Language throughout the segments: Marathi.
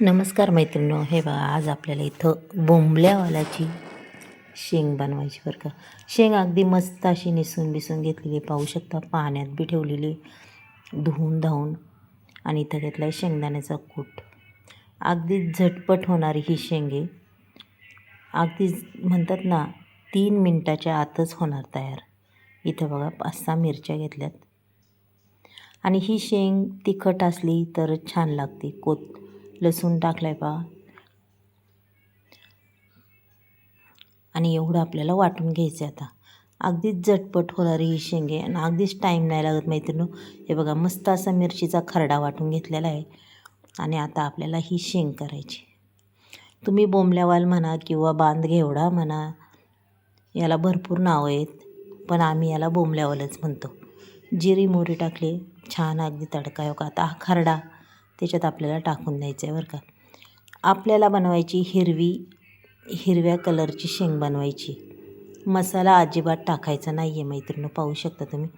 नमस्कार मैत्रिणी हे बघा आज आपल्याला इथं बोंबल्यावालाची शेंग बनवायची बरं का. शेंग अगदी मस्त अशी निसून बिसून घेतलेली पाहू शकता पाण्यात बी ठेवलेली धुवून धावून आणि इथं घेतला आहे शेंगदाण्याचा कूट. अगदी झटपट होणारी ही शेंगे अगदी म्हणतात ना तीन मिनटाच्या आतच होणार तयार. इथं बघा पाच सहा मिरच्या घेतल्यात. आणि ही शेंग तिखट असली तर छान लागते. कोत लसूण टाकलाय पहा आणि एवढं आपल्याला वाटून घ्यायचं आहे आता. अगदीच झटपट होणारी ही शेंगे आणि अगदीच टाईम नाही लागत मैत्रिणी. हे बघा मस्त असा मिरचीचा खरडा वाटून घेतलेला आहे. आणि आता आपल्याला ही शेंग करायची. तुम्ही बोंबल्यावाल म्हणा किंवा बांध घेवडा म्हणा याला भरपूर नावं आहेत पण आम्ही याला बोंबल्यावालच म्हणतो. जिरी मोरी टाकली छान अगदी तडका आहे का आता हा खरडा त्याच्यात आपल्याला टाकून द्यायचं आहे बरं का. आपल्याला बनवायची हिरवी हिरव्या कलरची शेंग बनवायची. मसाला अजिबात टाकायचा नाही आहे मैत्रिणी पाहू शकता तुम्ही.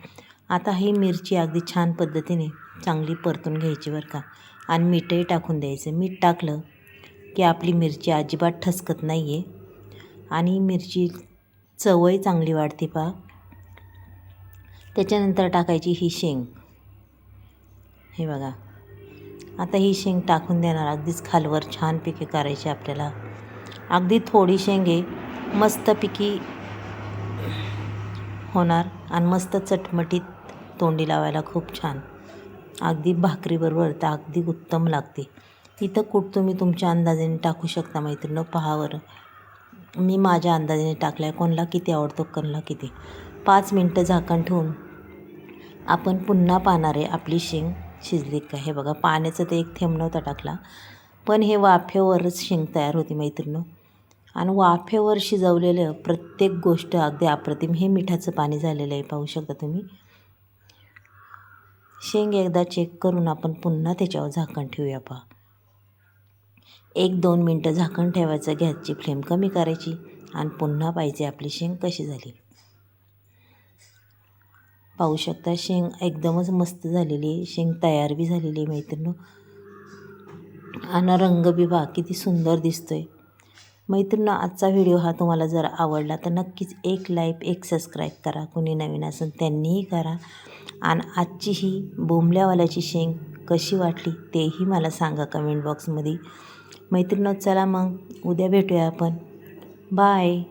आता ही मिरची अगदी छान पद्धतीने चांगली परतून घ्यायची बरं का. आणि मीठही टाकून द्यायचं. मीठ टाकलं की आपली मिरची अजिबात ठसकत नाही आहे आणि मिरची चवही चांगली वाढते पा त्याच्यानंतर टाकायची ही शेंग. हे बघा. आता ही शेंग टाकून देणार. अगदीच खालवर छान पिके करायची आपल्याला. अगदी थोडी शेंगे मस्त पिकी होणार आणि मस्त चटमटीत तोंडी लावायला खूप छान. अगदी भाकरीबरोबर तर अगदी उत्तम लागते. इथं कूट तुम्ही तुमच्या अंदाजाने टाकू शकता मैत्रिणी पहावर मी माझ्या अंदाजाने टाकला आहे कोणाला किती आवडतो कोणाला किती? पाच मिनटं झाकण ठेवून आपण पुन्हा पाहणार आहे आपली शेंग. शिजली का? हे बघा पाण्याचं ते एक थेंब नव्हता टाकला. पण हे वाफेवरच शेंग तयार होती मैत्रिणी आणि वाफेवर शिजवलेलं प्रत्येक गोष्ट अगदी अप्रतिम. हे मिठाचं पाणी झालेलं आहे पाहू शकता तुम्ही. शेंग एकदा चेक करून आपण पुन्हा त्याच्यावर झाकण ठेवूया पहा. एक दोन मिनटं झाकण ठेवायचं गॅसची फ्लेम कमी करायची आणि पुन्हा पाहिजे आपली शेंग कशी झाली. पाहू शकता. शेंग एकदमच मस्त झालेली आहे. शेंग तयार बी झालेली आहे मैत्रिणी आणि रंग बी बा किती सुंदर दिसतो आहे मैत्रिणी आजचा व्हिडिओ हा तुम्हाला जर आवडला तर नक्कीच एक लाईक एक सबस्क्राईब करा. कोणी नवीन असेल त्यांनीही करा. आणि आजची ही बोंबल्यावाल्याची शेंग कशी वाटली तेही मला सांगा कमेंट बॉक्समध्ये. मैत्रिणी चला मग उद्या भेटूया आपण. बाय.